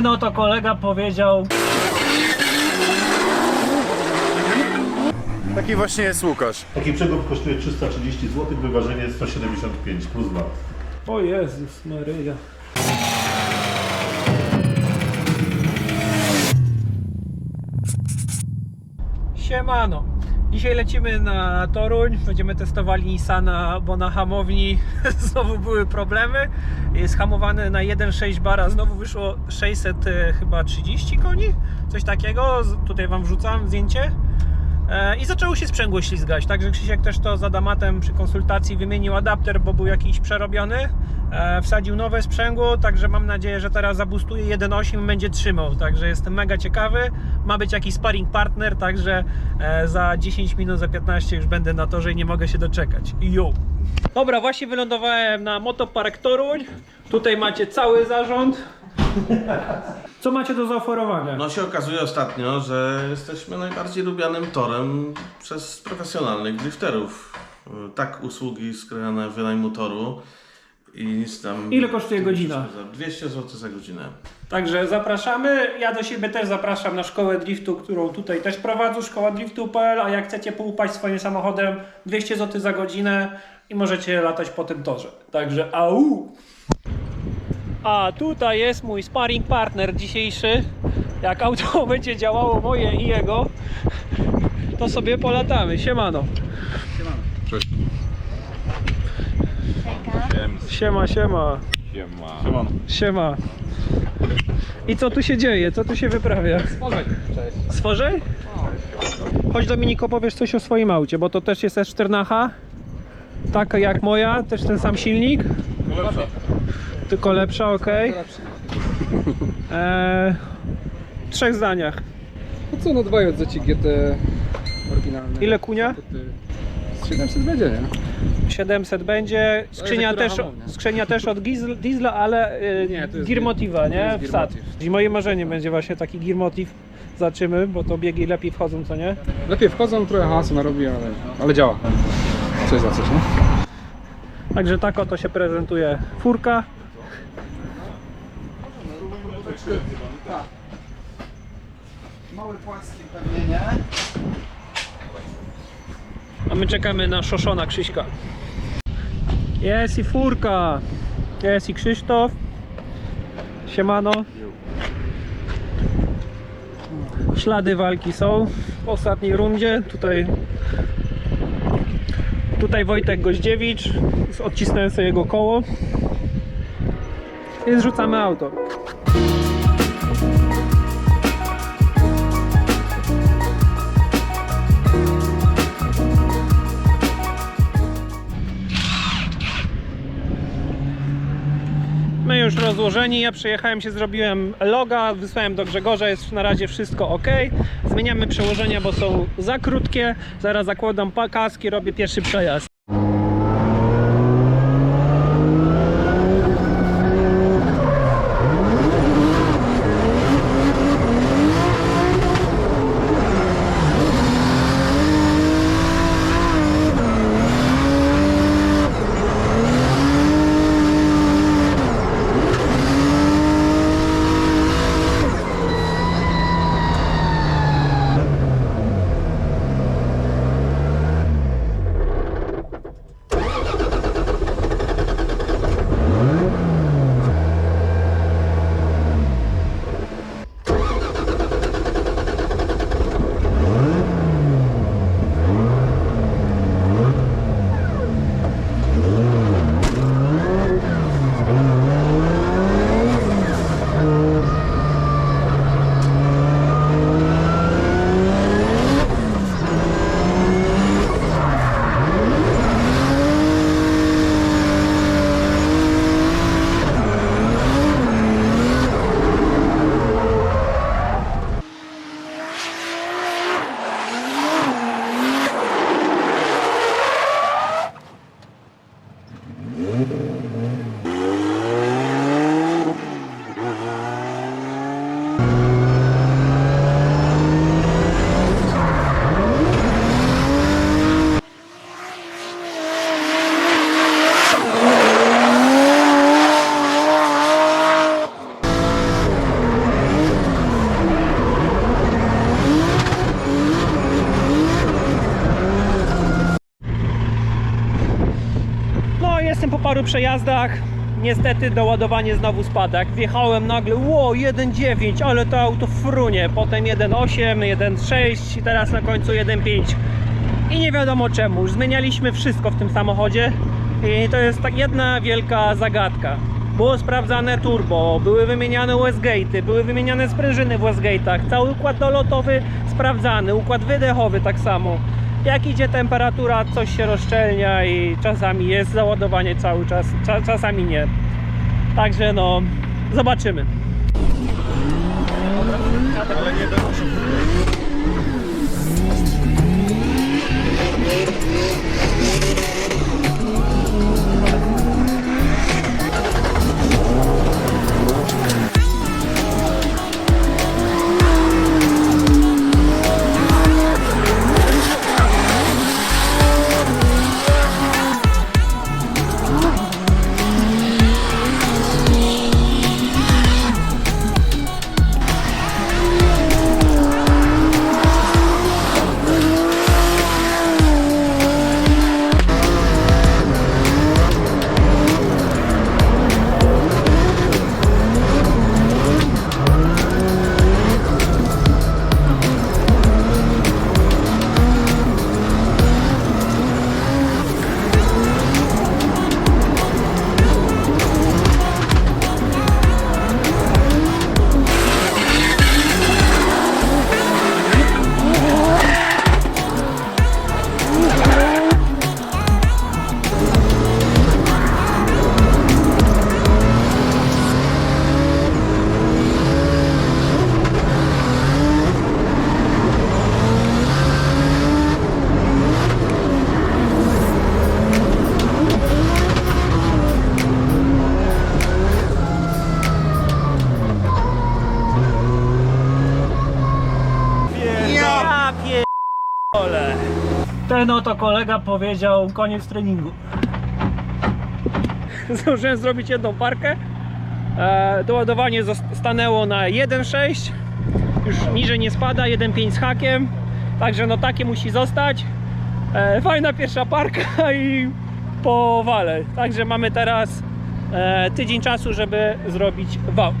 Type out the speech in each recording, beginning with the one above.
Ten oto kolega powiedział, Taki właśnie jest Łukasz. Taki przegub kosztuje 330 zł, wyważenie 175 plus VAT. o Jezus Maryja. Siemano. Dzisiaj lecimy na Toruń, będziemy testowali Nissana, bo na hamowni znowu były problemy. Jest hamowany na 1.6 bara, znowu wyszło 600 e, chyba 30 koni, coś takiego. Tutaj Wam wrzucam zdjęcie. E, I zaczęło się sprzęgło ślizgać, także Krzysiek też to z Adamatem przy konsultacji wymienił adapter, bo był jakiś przerobiony. E, Wsadził nowe sprzęgło, także mam nadzieję, że teraz zabustuje 1.8 i będzie trzymał. Także jestem mega ciekawy. Ma być jakiś sparring partner, także e, za 10 minut, za 15 już będę na torze i nie mogę się doczekać. Yo! Dobra, właśnie wylądowałem na Motopark Toruń. Tutaj macie cały zarząd. Co macie do zaoferowania? No się okazuje ostatnio, że jesteśmy najbardziej lubianym torem przez profesjonalnych drifterów. Tak usługi skrojone wynajmu toru i nic tam... Ile kosztuje godzina? Za 200 zł za godzinę. Także zapraszamy. Ja do siebie też zapraszam na szkołę driftu, którą tutaj też prowadzę, szkoła driftu.pl, a jak chcecie poupaść swoim samochodem 200 zł za godzinę i możecie latać po tym torze. Także au! A tutaj jest mój sparring partner dzisiejszy. Jak auto będzie działało moje i jego, to sobie polatamy. Siemano. Siema, siema. Siema. Siema. I co tu się dzieje? Co tu się wyprawia? Stworzeń. Stworzeń? Chodź Dominik, opowiesz coś o swoim aucie, bo to też jest S14. Taka jak moja, też ten sam silnik. Tylko lepsza, ok. Eee, w trzech zdaniach. No co, no dwa JZ GT oryginalne. Ile kunia? Z 700 będzie, nie? 700 będzie. Skrzynia która też, hamownia. skrzynia też od Diesla, ale yy, Nie, to jest Gear Motiva, to nie? jest Gear Wsad. Motiv. I moje marzenie będzie właśnie taki Gear Motiv. Zaczymy, bo to biegi lepiej wchodzą, co nie? Lepiej wchodzą, trochę hałasu narobi, ale, ale działa. Coś za coś, nie? Także tak oto się prezentuje furka. Mały płaski pewnie nie. A my czekamy na Szoszona Krzyśka. Jest i furka. Jest i Krzysztof. Siemano. Ślady walki są w ostatniej rundzie. Tutaj Tutaj Wojtek Goździewicz. Odcisnąłem sobie jego koło. I zrzucamy auto. Już rozłożeni, ja przyjechałem się, zrobiłem loga, wysłałem do Grzegorza, jest na razie wszystko ok. Zmieniamy przełożenia, bo są za krótkie. Zaraz zakładam kaski, robię pierwszy przejazd. Przejazdach niestety doładowanie znowu spada. Jak wjechałem nagle, ło, 1.9, ale to auto frunie. Potem 1.8, 1.6 i teraz na końcu 1.5. I nie wiadomo czemu. Zmienialiśmy wszystko w tym samochodzie i to jest tak jedna wielka zagadka. Było sprawdzane turbo, były wymieniane Westgate'y, były wymieniane sprężyny w Westgate'ach, cały układ dolotowy sprawdzany, układ wydechowy tak samo. Jak idzie temperatura, coś się rozszczelnia i czasami jest załadowanie cały czas, cza, czasami nie. Także no, zobaczymy. Ja Ten oto kolega powiedział koniec treningu. Zdążyłem zrobić jedną parkę. E, doładowanie stanęło na 1.6. Już niżej nie spada, 1.5 z hakiem. Także no takie musi zostać. E, fajna pierwsza parka i po wale. Także mamy teraz e, tydzień czasu, żeby zrobić wał.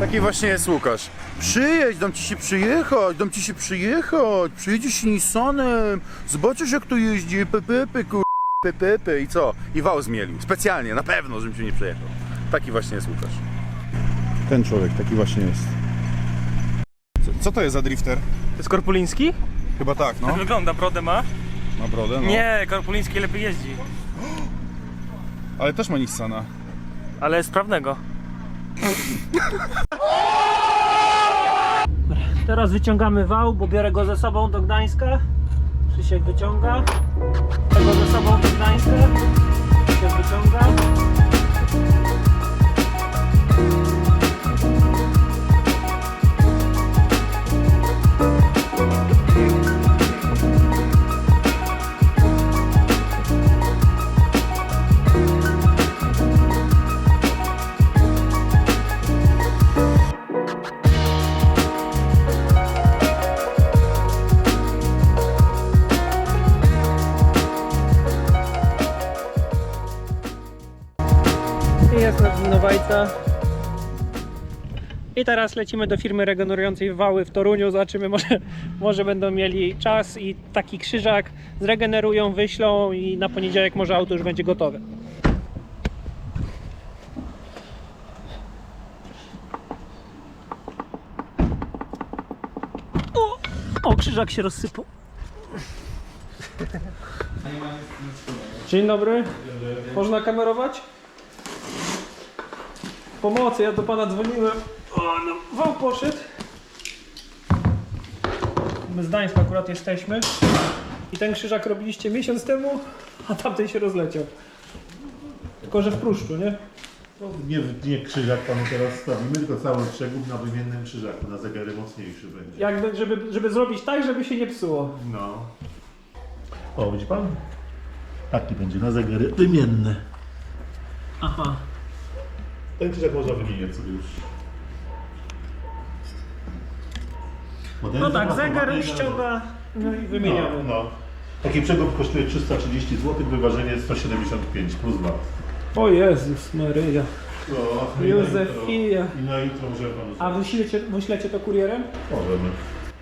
Taki właśnie jest Łukasz. Przyjedź, dam ci się przyjechać, dam ci się przyjechać. Przyjedziesz Nissanem, zobaczysz jak to jeździ, pepepe, kur... pepepe i co? I wał zmielił. Specjalnie, na pewno, żebym się nie przejechał. Taki właśnie jest Łukasz. Ten człowiek, taki właśnie jest. Co, co to jest za drifter? To jest Korpuliński? Chyba tak, no. Tak wygląda, brodę ma? Na brodę, no. Nie, Korpuliński lepiej jeździ. Ale też ma Nissana. Ale sprawnego. Teraz wyciągamy wał, bo biorę go ze sobą do Gdańska. Krzysiek wyciąga. Tego ze sobą do Gdańska. Krzysiek wyciąga. Nasz winowajca. I teraz lecimy do firmy regenerującej wały w Toruniu. Zobaczymy, może, może będą mieli czas i taki krzyżak zregenerują, wyślą i na poniedziałek może auto już będzie gotowe. O, o krzyżak się rozsypał. Dzień dobry. Można kamerować? Pomocy, ja do pana dzwoniłem. O, no, wał poszedł. My z Gdańska akurat jesteśmy. I ten krzyżak robiliście miesiąc temu, a tamten się rozleciał. Tylko, że w pruszczu, nie? No, nie, nie krzyżak panu teraz stawimy, tylko cały przegub na wymiennym krzyżaku, na zegary mocniejszy będzie. Jakby, żeby, żeby zrobić tak, żeby się nie psuło. No. O, widzi pan? Taki będzie na zegary wymienne. Aha. Ten krzyżak można wymieniać sobie już. No tak, zegar ściąga, no i wymieniamy. No, no. Taki przegub kosztuje 330 zł, wyważenie 175 plus VAT. O Jezus Maryja. No, Józefia. I na możemy panu A wyślecie, wyślecie to kurierem? Możemy.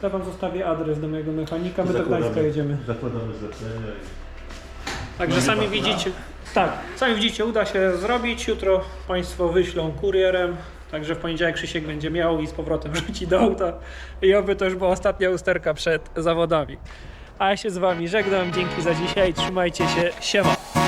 To wam zostawię adres do mojego mechanika, my do Gdańska jedziemy. Zakładamy zlecenie. Także sami widzicie, tak, sami widzicie, uda się zrobić. Jutro Państwo wyślą kurierem. Także w poniedziałek Krzysiek będzie miał i z powrotem wrzuci do auta. I oby to już była ostatnia usterka przed zawodami. A ja się z Wami żegnam. Dzięki za dzisiaj. Trzymajcie się. Siema.